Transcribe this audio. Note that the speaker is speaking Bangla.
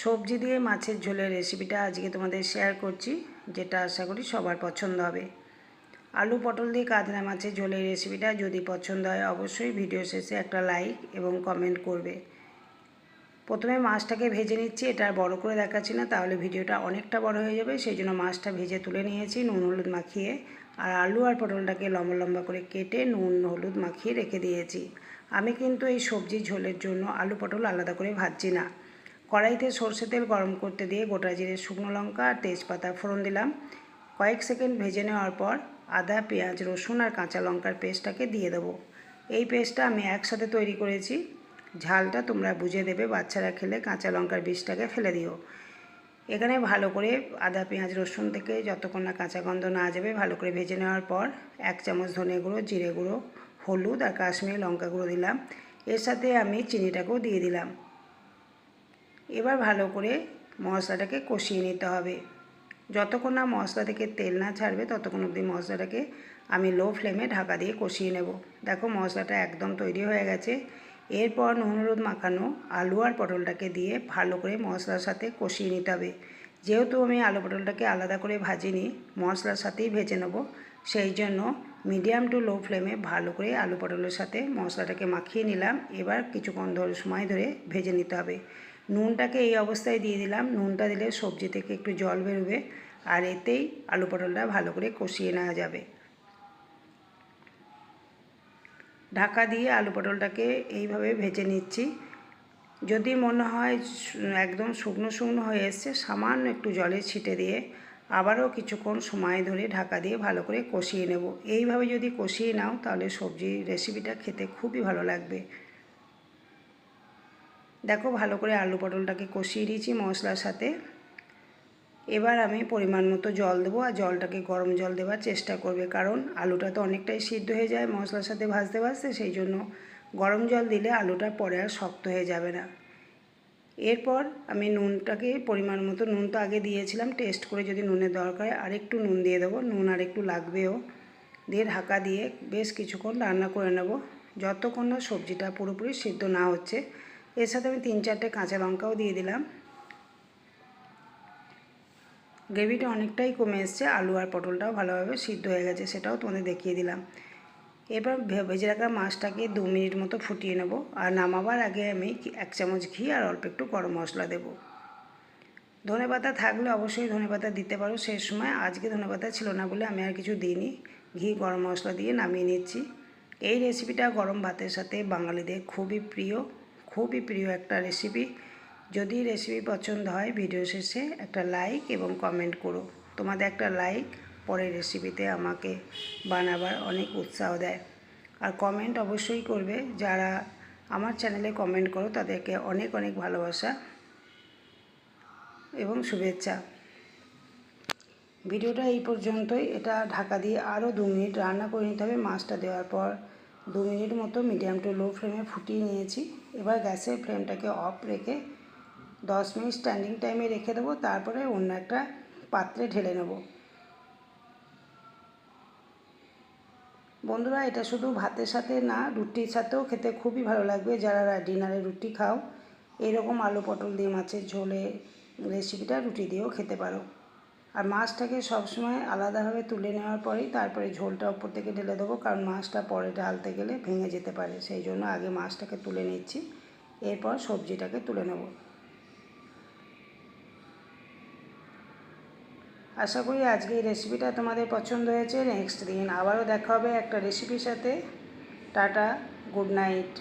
সবজি দিয়ে মাছের ঝোলের রেসিপিটা আজকে তোমাদের শেয়ার করছি, যেটা আশা করি সবার পছন্দ হবে। আলু পটল দিয়ে কাতলা মাছের ঝোলের রেসিপিটা যদি পছন্দ হয়, অবশ্যই ভিডিও শেষে একটা লাইক এবং কমেন্ট করবে। প্রথমে মাছটাকে ভেজে নিচ্ছি, এটা বড় করে দেখাচ্ছি না, তাহলে ভিডিওটা অনেকটা বড় হয়ে যাবে, সেই জন্য মাছটা ভেজে তুলে নিয়েছি, নুন হলুদ মাখিয়ে। আর আলু আর পটলটাকে লম্বা লম্বা করে কেটে নুন হলুদ মাখিয়ে রেখে দিয়েছি। আমি কিন্তু এই সবজি ঝোলের জন্য আলু পটল আলাদা করে ভাজছি না। কড়াইতে সর্ষে তেল গরম করতে দিয়ে গোটা জিরে শুকনো লঙ্কা আর তেজপাতা ফোড়ন দিলাম। কয়েক সেকেন্ড ভেজে নেওয়ার পর আদা, পেঁয়াজ, রসুন আর কাঁচা লঙ্কার পেস্টটাকে দিয়ে দেবো। এই পেস্টটা আমি একসাথে তৈরি করেছি। ঝালটা তোমরা বুঝে দেবে, বাচ্চারা খেলে কাঁচা লঙ্কার বীজটাকে ফেলে দিও। এখানে ভালো করে আদা, পেঁয়াজ, রসুন থেকে যতক্ষণ না কাঁচা গন্ধ না যাবে, ভালো করে ভেজে নেওয়ার পর এক চামচ ধনে গুঁড়ো, জিরে গুঁড়ো, হলুদ আর কাশ্মীরি লঙ্কা গুঁড়ো দিলাম। এর সাথে আমি চিনিটাকেও দিয়ে দিলাম। এবার ভালো করে মশলাটাকে কষিয়ে নিতে হবে। যতক্ষণ না মশলা থেকে তেল না ছাড়বে, ততক্ষণ অবধি মশলাটাকে আমি লো ফ্লেমে ঢাকা দিয়ে কষিয়ে নেব। দেখো মশলাটা একদম তৈরি হয়ে গেছে। এরপর নুন হলুদ মাখানো আলু আর পটলটাকে দিয়ে ভালো করে মশলার সাথে কষিয়ে নিতে হবে। যেহেতু আমি আলু পটলটাকে আলাদা করে ভাজিনি, মশলার সাথেই ভেজে নেব। সেই জন্য মিডিয়াম টু লো ফ্লেমে ভালো করে আলু পটলের সাথে মশলাটাকে মাখিয়ে নিলাম। এবার কিছুক্ষণ ধরে, সময় ধরে ভেজে নিতে হবে। নুনটাকে এই অবস্থায় দিয়ে দিলাম। নুনটা দিলে সবজি থেকে একটু জল বেরোবে আর এতেই আলু পটলটা ভালো করে কষিয়ে নেওয়া যাবে। ঢাকা দিয়ে আলু পটলটাকে এইভাবে ভেজে নিচ্ছি। যদি মনে হয় একদম শুকনো শুকনো হয়ে এসছে, সামান্য একটু জলে ছিটে দিয়ে আবারও কিছুক্ষণ সময় ধরে ঢাকা দিয়ে ভালো করে কষিয়ে নেব। এইভাবে যদি কষিয়ে নাও, তাহলে সবজি রেসিপিটা খেতে খুবই ভালো লাগবে। দেখো ভালো করে আলু পটলটাকে কষিয়ে দিয়েছি মশলার সাথে। এবার আমি পরিমাণ মতো জল দেবো আর জলটাকে গরম জল দেওয়ার চেষ্টা করবে কারণ আলুটা তো অনেকটাই সিদ্ধ হয়ে যায় মশলার সাথে ভাজতে ভাজতে, সেই জন্য গরম জল দিলে আলুটা পরে আর শক্ত হয়ে যাবে না। এরপর আমি নুনটাকে পরিমাণ মতো, নুন তো আগে দিয়েছিলাম, টেস্ট করে যদি নুনের দরকার আর একটু নুন দিয়ে দেবো, নুন আর একটু লাগবেও। দিয়ে ঢাকা দিয়ে বেশ কিছুক্ষণ রান্না করে নেব, যতক্ষণ না সবজিটা পুরোপুরি সিদ্ধ না হচ্ছে। এর সাথে আমি তিন চারটে কাঁচা লঙ্কাও দিয়ে দিলাম। গ্রেভিটা অনেকটাই কমে এসছে, আলু আর পটলটাও ভালোভাবে সিদ্ধ হয়ে গেছে, সেটাও তোমাদের দেখিয়ে দিলাম। এবার ভেজে রাখা মাছটাকে দু মিনিট মতো ফুটিয়ে নেব, আর নামাবার আগে আমি এক চামচ ঘি আর অল্প একটু গরম মশলা দেব। ধনে পাতা থাকলে অবশ্যই ধনে পাতা দিতে পারো সেই সময় আজকে ধনে পাতা ছিল না বলে আমি আর কিছু দিইনি। ঘি, গরম মশলা দিয়ে নামিয়ে নিচ্ছি। এই রেসিপিটা গরম ভাতের সাথে বাঙালিদের খুবই প্রিয়। খুবই প্রিয় একটা রেসিপি যদি রেসিপি পছন্দ হয় ভিডিও শেষে একটা লাইক এবং কমেন্ট করো। তোমাদের একটা লাইক পরের রেসিপিতে আমাকে বানাবার অনেক উৎসাহ দেয়। আর কমেন্ট অবশ্যই করবে। যারা আমার চ্যানেলে কমেন্ট করো, তাদেরকে অনেক অনেক ভালোবাসা এবং শুভেচ্ছা। ভিডিওটা এই পর্যন্তই। এটা ঢাকা দিয়ে আরও দু মিনিট রান্না করে নিতে হবে। মাছটা দেওয়ার পর দু মিনিট মতো মিডিয়াম টু লো ফ্লেমে ফুটিয়ে নিয়েছি। এবার গ্যাসের ফ্লেমটাকে অফ রেখে দশ মিনিট স্ট্যান্ডিং টাইমে রেখে দেবো, তারপরে অন্য একটা পাত্রে ঢেলে নেব। বন্ধুরা, এটা শুধু ভাতের সাথে না, রুটির সাথেও খেতে খুবই ভালো লাগবে যারা ডিনারে রুটি খাও। এরকম আলু পটল দিয়ে মাছের ঝোলে রেসিপিটা রুটি দিয়েও খেতে পারো। আর মাছটাকে সবসময় আলাদাভাবে তুলে নেওয়ার পরেই তারপরে ঝোলটা ওপর থেকে ঢেলে দেবো, কারণ মাছটা পরে ঢালতে গেলে ভেঙে যেতে পারে, সেই জন্য আগে মাছটাকে তুলে নিচ্ছি, এরপর সবজিটাকে তুলে নেব। আশা করি আজকে এই রেসিপিটা তোমাদের পছন্দ হয়েছে নেক্সট দিন আবারও দেখা হবে একটা রেসিপির সাথে, টাটা গুড নাইট